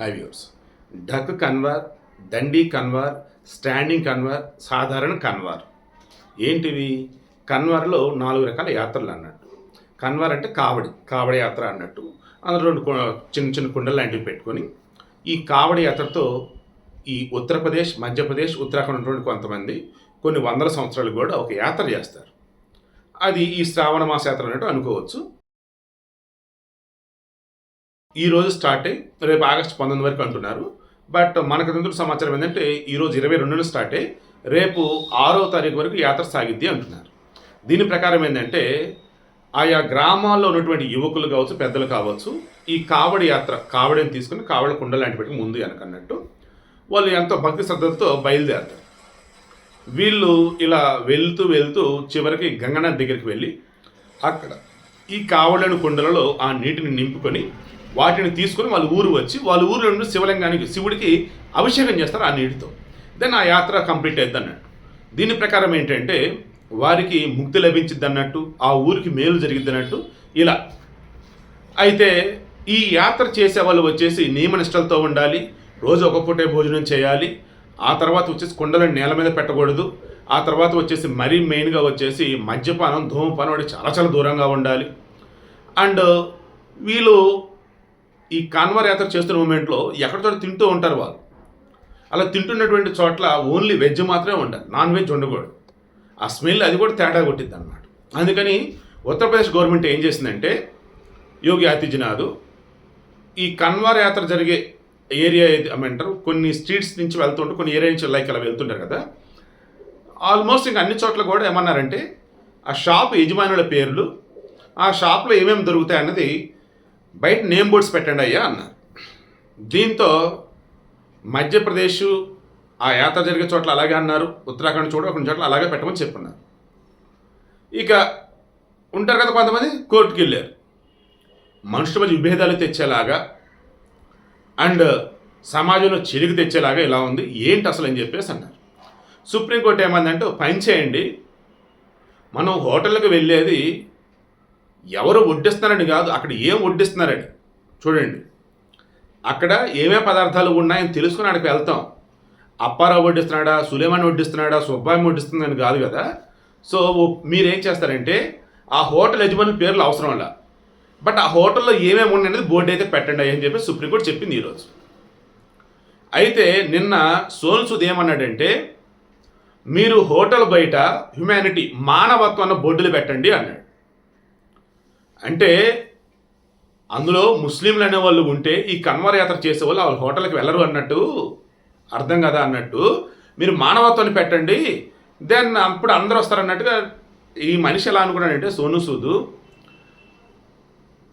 Hi viewers Dak Kanwar Dandi Kanwar standing Kanwar సాధారణ కన్వార్ ఏంటివి? కన్వర్లో నాలుగు రకాల యాత్రలు అన్నట్టు. కన్వర్ అంటే కావడి కావడి యాత్ర అన్నట్టు. అందులో రెండు చిన్న చిన్న కుండలు లాంటివి పెట్టుకొని ఈ కావడి యాత్రతో ఈ ఉత్తరప్రదేశ్ మధ్యప్రదేశ్ ఉత్తరాఖండ్ ఉన్నటువంటి కొంతమంది కొన్ని వందల సంవత్సరాలు కూడా ఒక యాత్ర చేస్తారు. అది ఈ శ్రావణ మాస యాత్ర అన్నట్టు అనుకోవచ్చు. ఈ రోజు స్టార్ట్ అయ్యి రేపు ఆగస్టు పంతొమ్మిది వరకు అంటున్నారు. బట్ మనకు అందులో సమాచారం ఏంటంటే ఈరోజు ఇరవై రెండున స్టార్ట్ అయ్యి రేపు ఆరో తారీఖు వరకు యాత్ర సాగిద్ది అంటున్నారు. దీని ప్రకారం ఏంటంటే ఆయా గ్రామాల్లో ఉన్నటువంటి యువకులు కావచ్చు పెద్దలు కావచ్చు ఈ కావడి యాత్ర కావడిని తీసుకుని కావడి కుండ లాంటి పెట్టి ముందు వెనకన్నట్టు వాళ్ళు ఎంతో భక్తి శ్రద్ధలతో బయలుదేరుతారు. వీళ్ళు ఇలా వెళ్తూ వెళ్తూ చివరికి గంగనాథ్ దగ్గరికి వెళ్ళి అక్కడ ఈ కావడని కుండలలో ఆ నీటిని నింపుకొని వాటిని తీసుకొని వాళ్ళ ఊరు వచ్చి వాళ్ళ ఊరు నుండి శివలింగానికి శివుడికి అభిషేకం చేస్తారు ఆ నీటితో. దెన్ ఆ యాత్ర కంప్లీట్ అయింది అన్నట్టు దీని ప్రకారం ఏంటంటే వారికి ముక్తి లభించిద్ది అన్నట్టు ఆ ఊరికి మేలు జరిగిద్ది అన్నట్టు ఇలా. అయితే ఈ యాత్ర చేసే వాళ్ళు వచ్చేసి నియమనిష్టలతో ఉండాలి రోజు ఒక పూటే భోజనం చేయాలి ఆ తర్వాత వచ్చేసి కుండలను నేల మీద పెట్టకూడదు ఆ తర్వాత వచ్చేసి మరీ మెయిన్గా వచ్చేసి మద్యపానం ధూమపానం వాటి చాలా చాలా దూరంగా ఉండాలి. అండ్ వీళ్ళు ఈ కాన్వర్ యాత్ర చేస్తున్న మూమెంట్లో ఎక్కడితో తింటూ ఉంటారు వాళ్ళు? అలా తింటున్నటువంటి చోట్ల ఓన్లీ వెజ్ మాత్రమే ఉండాలి నాన్ వెజ్ ఉండకూడదు ఆ స్మెల్ అది కూడా తేడా కొట్టిద్ది అనమాట అందుకని ఉత్తరప్రదేశ్ గవర్నమెంట్ ఏం చేసిందంటే యోగి ఆదిత్యనాథ్ ఈ కన్వార్ యాత్ర జరిగే ఏరియా ఏది ఏమంటారు కొన్ని స్ట్రీట్స్ నుంచి వెళ్తుంటారు కొన్ని ఏరియా నుంచి లైక్ అలా వెళ్తుంటారు కదా. ఆల్మోస్ట్ ఇంకా అన్ని చోట్ల కూడా ఏమన్నారంటే ఆ షాప్ యజమానుల పేర్లు ఆ షాప్లో ఏమేమి దొరుకుతాయి అన్నది బయట నేమ్ బోర్డ్స్ పెట్టండి అయ్యా అన్నారు దీంతో మధ్యప్రదేశ్ ఆ యాత్ర జరిగే చోట్ల అలాగే అన్నారు. ఉత్తరాఖండ్ చూడ కొన్ని చోట్ల అలాగే పెట్టమని చెప్పున్నారు. ఇక ఉంటారు కదా కొంతమంది కోర్టుకి వెళ్ళారు. మనుషుల మధ్య విభేదాలు తెచ్చేలాగా అండ్ సమాజంలో చిరుగు తెచ్చేలాగా ఇలా ఉంది. ఏంటి అసలు అని చెప్పేసి అన్నారు. సుప్రీంకోర్టు ఏమందంటే పని చేయండి. మనం హోటల్కి వెళ్ళేది ఎవరు వడ్డిస్తున్నారని కాదు అక్కడ ఏం వడ్డిస్తున్నారని. చూడండి. అక్కడ ఏమేమి పదార్థాలు ఉన్నాయని తెలుసుకుని అక్కడికి వెళ్తాం. అప్పారావు వడ్డిస్తున్నాడా సులేమాన్ వడ్డిస్తున్నాడా సుబ్బాయి వడ్డిస్తుందని కాదు కదా. సో మీరేం చేస్తారంటే ఆ హోటల్ యజమాని పేర్లు అవసరం లా బట్ ఆ హోటల్లో ఏమేమి ఉన్నాయి అనేది బోర్డు అయితే పెట్టండి అని చెప్పి సుప్రీంకోర్టు చెప్పింది ఈరోజు అయితే నిన్న సోన్ సుద్ ఏమన్నాడంటే మీరు హోటల్ బయట హ్యుమానిటీ మానవత్వం అన్న బోర్డులు పెట్టండి అన్నాడు. అంటే అందులో ముస్లింలు అనే వాళ్ళు ఉంటే ఈ కన్వర్ యాత్ర చేసే వాళ్ళు వాళ్ళ హోటల్కి వెళ్ళరు అన్నట్టు అర్థం కదా అన్నట్టు. మీరు మానవత్వాన్ని పెట్టండి. దెన్ అప్పుడు అందరూ వస్తారన్నట్టుగా ఈ మనిషి ఎలా అనుకున్నాడంటే సోను సూదు.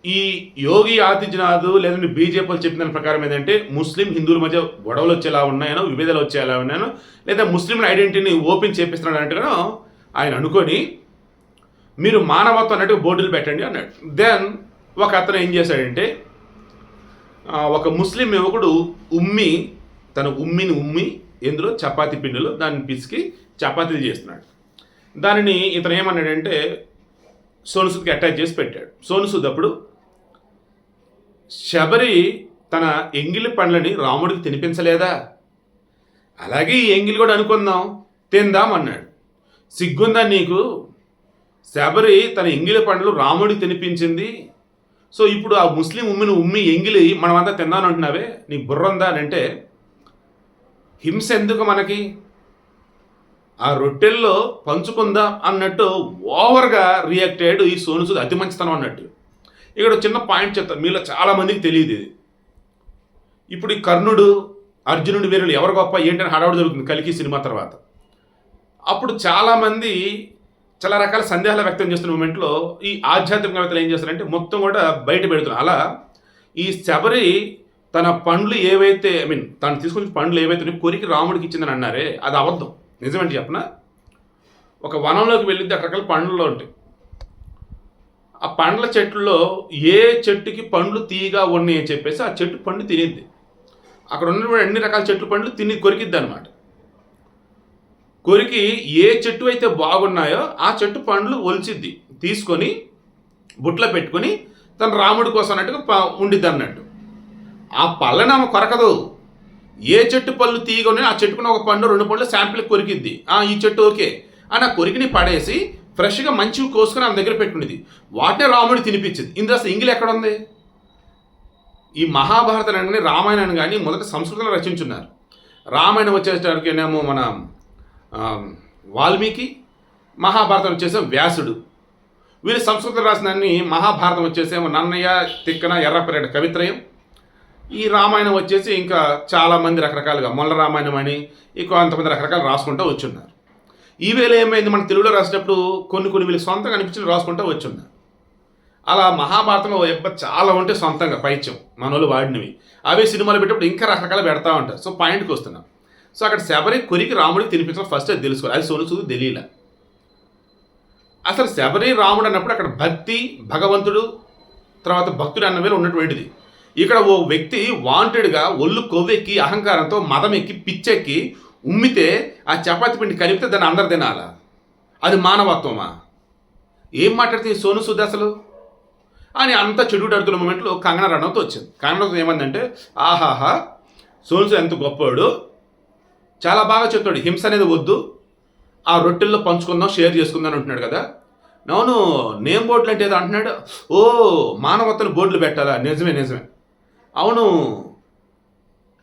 ఈ యోగి ఆదిత్యనాథ్ లేదంటే బీజేపీ వాళ్ళు చెప్పిన దాని ప్రకారం ఏంటంటే ముస్లిం హిందువుల మధ్య గొడవలు వచ్చేలా ఉన్నాయనో విభేదాలు వచ్చేలా ఉన్నాయనో లేదా ముస్లింల ఐడెంటిటీని ఓపెన్ చేపిస్తున్నాడు అన్నట్టుగానో ఆయన అనుకొని మీరు మానవత్వం అన్నట్టు బోర్డులు పెట్టండి అన్నాడు. దెన్ ఒక అతను ఏం చేశాడంటే ఒక ముస్లిం యువకుడు ఉమ్మి తన ఉమ్మిని ఉమ్మి ఎందులో చపాతి పిండిలో దాన్ని పిసికి చపాతీలు చేస్తున్నాడు. దానిని ఇతను ఏమన్నాడంటే సోనుసుద్కి అటాచ్ చేసి పెట్టాడు. సోనుసుద్ అప్పుడు శబరి తన ఎంగిలి పండ్లని రాముడికి తినిపించలేదా? అలాగే ఈ ఎంగిలి కూడా అనుకుందాం తిందాం అన్నాడు. సిగ్గుందా నీకు? శబరి తన ఎంగిలి పండ్లు రాముడికి తినిపించింది. సో ఇప్పుడు ఆ ముస్లిం ఉమ్మిని ఉమ్మి ఎంగిలి మనమంతా తిన్నాను అంటున్నావే? నీకు బుర్ర ఉందా అని అంటే హింస ఎందుకు మనకి? ఆ రొట్టెల్లో పంచుకుందాం అన్నట్టు ఓవర్గా రియాక్ట్ అయ్యాడు ఈ సోనుసుద్ అతి మంచితనం అన్నట్టు. ఇక్కడ చిన్న పాయింట్ చెప్తాను మీలో చాలామందికి తెలియదు ఇది. ఇప్పుడు ఈ కర్ణుడు అర్జునుడు వీరులు ఎవరు గొప్ప ఏంటని హడావుడు జరుగుతుంది కలికి సినిమా తర్వాత. అప్పుడు చాలామంది చాలా రకాల సందేహాలు వ్యక్తం చేస్తున్న మూమెంట్లో ఈ ఆధ్యాత్మికవేత్తలు ఏం చేస్తారంటే మొత్తం కూడా బయట పెడుతున్నారు. అలా ఈ శబరి తన పండ్లు ఏవైతే ఐ మీన్ తను తీసుకొని పండ్లు ఏవైతే కొరికి రాముడికి ఇచ్చిందని అన్నారే అది అబద్ధం. నిజమేంటి చెప్పనా? ఒక వనంలోకి వెళ్ళిద్ది రకరకాల పండ్లలో ఉంటాయి. ఆ పండ్ల చెట్లలో ఏ చెట్టుకి పండ్లు తీయగా ఉన్నాయి అని చెప్పేసి ఆ చెట్టు పండు తినిద్ది. అక్కడ ఉన్నటువంటి అన్ని రకాల చెట్లు పండ్లు తిని కొరికిద్ది అనమాట కొరికి ఏ చెట్టు అయితే బాగున్నాయో ఆ చెట్టు పండ్లు ఒలిచిద్ది. తీసుకొని బుట్లో పెట్టుకొని తన రాముడి కోసం అన్నట్టుగా ప- ఉండిద్ది అన్నట్టు. ఆ పళ్ళని ఆమె కొరకదు. ఏ చెట్టు పళ్ళు తీయగానే ఆ చెట్టుకున్న ఒక పండు రెండు పండ్లు శాంపిల్ కొరికిద్ది. ఆ ఈ చెట్టు ఓకే. అని ఆ కొరికిని పడేసి ఫ్రెష్గా మంచివి కోసుకొని ఆమె దగ్గర పెట్టుకునేది. వాటినే రాముడు తినిపించింది. ఇందులో అసలు ఇంగిలి ఎక్కడ ఉంది? ఈ మహాభారతం కానీ రామాయణాన్ని కానీ మొదట సంస్కృతంలో రచించున్నారు. రామాయణం వచ్చేసరికేనేమో మన వాల్మీకి మహాభారతం వచ్చేసి వ్యాసుడు. వీరి సంస్కృతం రాసినన్ని మహాభారతం వచ్చేసేమో నన్నయ్య తిక్కన ఎర్రపరేట కవిత్రయం. ఈ రామాయణం వచ్చేసి ఇంకా చాలామంది రకరకాలుగా మొల్ల రామాయణం అని ఇంకో కొంతమంది రకరకాలు రాసుకుంటూ వచ్చున్నారు. ఈ వేళ ఏమైంది? మన తెలుగులో రాసేటప్పుడు కొన్ని కొన్ని వీళ్ళు సొంతంగా అనిపించి రాసుకుంటూ వచ్చున్నారు. అలా మహాభారతంలో ఎప్ప చాలా ఉంటే సొంతంగా పైత్యం మనోళ్ళు వాడినవి. అవే సినిమాలు పెట్టినప్పుడు ఇంకా రకరకాలు పెడతా ఉంటారు. సో పాయింట్కి వస్తున్నాం. సో అక్కడ శబరి కొరికి రాముడికి తినిపించడం ఫస్ట్ అది తెలుసుకోవాలి. అది సోను సూదు తెలియలే. అసలు శబరి రాముడు అన్నప్పుడు అక్కడ భక్తి భగవంతుడు తర్వాత భక్తుడు అన్న మీద ఉన్నటువంటిది. ఇక్కడ ఓ వ్యక్తి వాంటెడ్గా ఒళ్ళు కొవ్వెక్కి అహంకారంతో మదం ఎక్కి పిచ్చెక్కి ఉమ్మితే ఆ చపాతి పిండి కలిపితే దాన్ని అందరు తినాలా? అది మానవత్వమా? ఏం మాట్లాడితే సోను సుద్ అసలు? అని అంత చెడు అడుగుతున్న మూమెంట్లో కంగనా రనౌత్ వచ్చింది. కంగనా రనౌత్ ఏమందంటే ఆహాహా సోను సూద్ ఎంత గొప్పవాడు చాలా బాగా చెప్తాడు హింస అనేది వద్దు ఆ రొట్టెల్లో పంచుకుందాం షేర్ చేసుకుందాం అంటున్నాడు కదా. అవును నేమ్ బోర్డులు అంటే ఏదో అంటున్నాడు? ఓ మానవతను బోర్డులు పెట్టాలా? నిజమే నిజమే. అవును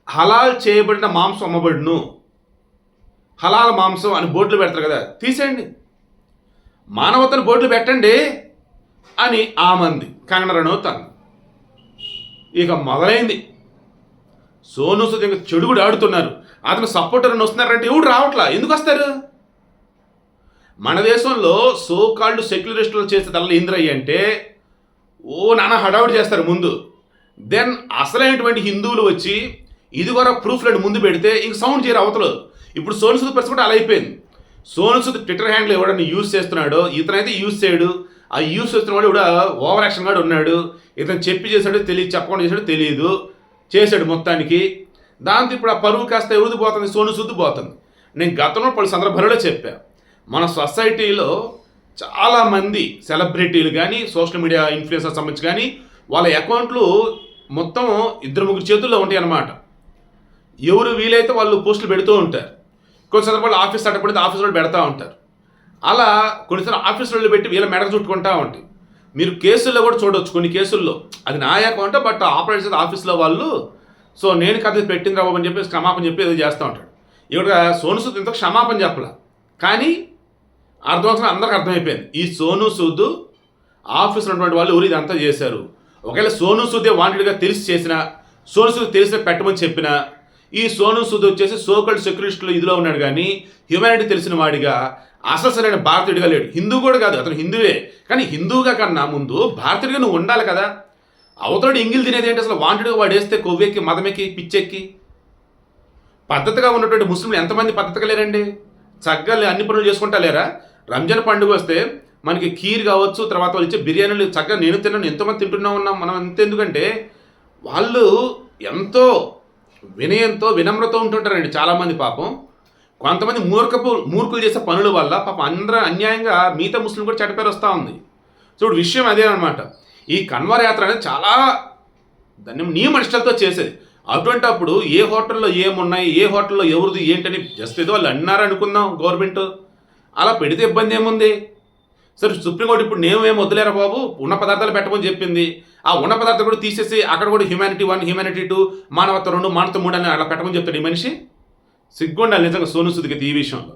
హలాల్ చేయబడిన మాంసం అమ్మబడును. హలాల్ మాంసం అని బోర్డులు పెడతారు కదా తీసేయండి. మానవతను బోర్డులు పెట్టండి అని ఆమంది. కంగన రనౌత్ ఇక మొదలైంది. సోను సూద్ ఇంకా చెడుగుడు ఆడుతున్నారు. అతను సపోర్టర్ అని వస్తున్నారంటే ఎవడు రావట్లా? ఎందుకు వస్తారు? మన దేశంలో సో కాల్డ్ సెక్యులరిస్టులు చేసే తల్ల ఇంద్రయ్య అంటే ఓ నాన్న హడావుడి చేస్తారు ముందు. దెన్ అసలైనటువంటి హిందువులు వచ్చి ఇది కూడా ప్రూఫ్లను ముందు పెడితే ఇంక సౌండ్ చేయరు అవతలు. ఇప్పుడు సోను సూద్ పరిస్థితి కూడా అలా అయిపోయింది. సోను సూద్ ట్విట్టర్ హ్యాండిల్ ఎవడని యూజ్ చేస్తున్నాడో ఇతనైతే యూజ్ చేయడు. ఆ యూజ్ చేస్తున్నవాడు కూడా ఓవర్ యాక్షన్ గాడు ఉన్నాడు. ఇతను చెప్పి చేశాడో తెలియదు చెప్పకుండా చేశాడో తెలియదు. చేశాడు మొత్తానికి. దాంతో ఇప్పుడు ఆ పరువు కాస్త ఎరుదిపోతుంది సోను పోతుంది నేను గతంలో పలు సందర్భాలలో చెప్పా. మన సొసైటీలో చాలామంది సెలబ్రిటీలు కానీ సోషల్ మీడియా ఇన్ఫ్లుయెన్సర్ సంబంధించి కానీ వాళ్ళ అకౌంట్లు మొత్తం ఇద్దరు ముగ్గురు చేతుల్లో ఉంటాయి అన్నమాట ఎవరు వీలైతే వాళ్ళు పోస్టులు పెడుతూ ఉంటారు. కొన్ని సందర్భాలు ఆఫీస్ అట్టపడితే వాళ్ళు పెడతా ఉంటారు. అలా కొన్నిసార్లు ఆఫీసులో పెట్టి వీళ్ళ మెడ చుట్టుకుంటా ఉంటాయి. మీరు కేసుల్లో కూడా చూడవచ్చు కొన్ని కేసుల్లో. అది నా అకౌంట్ బట్ ఆపరేట్ చేసే ఆఫీస్లో వాళ్ళు సో నేను కథ పెట్టింది రాబు అని చెప్పి క్షమాపణ చెప్పి ఏదో చేస్తూ ఉంటాడు. ఇక్కడ సోను సూద్ ఇంత క్షమాపణ చెప్పాల. కానీ అర్థమవుతున్న అందరికి అర్థమైపోయింది. ఈ సోను సూద్ ఆఫీస్ ఉన్నటువంటి వాళ్ళు ఎవరు ఇదంతా చేశారు? ఒకవేళ సోను సూదే వాంటెడ్గా తెలిసి చేసిన సోను సూద్ తెలిసిన పెట్టమని చెప్పిన ఈ సోను సూద్ వచ్చేసి సోకల్డ్ సెక్యూరిస్టులు ఇదిలో ఉన్నాడు కానీ హ్యుమానిటీ తెలిసిన వాడిగా అసలు సరైన భారతీయుడిగా లేడు. హిందూ కూడా కాదు అతను హిందువే. కానీ హిందువుగా కన్నా ముందు భారతీయుడిగా నువ్వు ఉండాలి కదా. అవతలడు ఇంగిల్ తినేది ఏంటి అసలు? వాంటెడ్గా వాడు వేస్తే కొవ్వెక్కి మదమెక్కి పిచ్చెక్కి. పద్ధతిగా ఉన్నటువంటి ముస్లింలు ఎంతమంది పద్ధతిగా లేరండి? చక్కగా అన్ని పనులు చేసుకుంటా లేరా? రంజాన్ పండుగ వస్తే మనకి ఖీర్ కావచ్చు తర్వాత వాళ్ళు ఇచ్చే బిర్యానీలు చక్కగా నేను తిన్నాను ఎంతమంది తింటున్నా ఉన్నాం మనం ఎంత ఎందుకంటే వాళ్ళు ఎంతో వినయంతో వినమ్రతో ఉంటుంటారండి చాలామంది పాపం. కొంతమంది మూర్ఖపు మూర్ఖులు చేసే పనుల వల్ల పాపం అందరూ అన్యాయంగా మిగతా ముస్లిం కూడా చెడ్డ పేరు వస్తూ ఉంది. చూడు విషయం అదే అనమాట ఈ కన్వర్ యాత్ర అనేది చాలా దాన్ని నియమనిష్టలతో చేసేది. అటువంటి అప్పుడు ఏ హోటల్లో ఏమున్నాయి ఏ హోటల్లో ఎవరిది ఏంటని జస్ట్ ఏదో వాళ్ళు అన్నారనుకుందాం గవర్నమెంట్. అలా పెడితే ఇబ్బంది ఏముంది? సరే సుప్రీంకోర్టు ఇప్పుడు నేమేం వదిలేరా బాబు? ఉన్న పదార్థాలు పెట్టమని చెప్పింది. ఆ ఉన్న పదార్థాలు కూడా తీసేసి అక్కడ కూడా హ్యూమానిటీ వన్ హ్యూమానిటీ టూ మానవత్వ రెండు మానవత్వ మూడు అని అలా పెట్టమని చెప్తాడు ఈ మనిషి. సిగ్గుండాలి నిజంగా సోను సుదికి ఈ విషయంలో.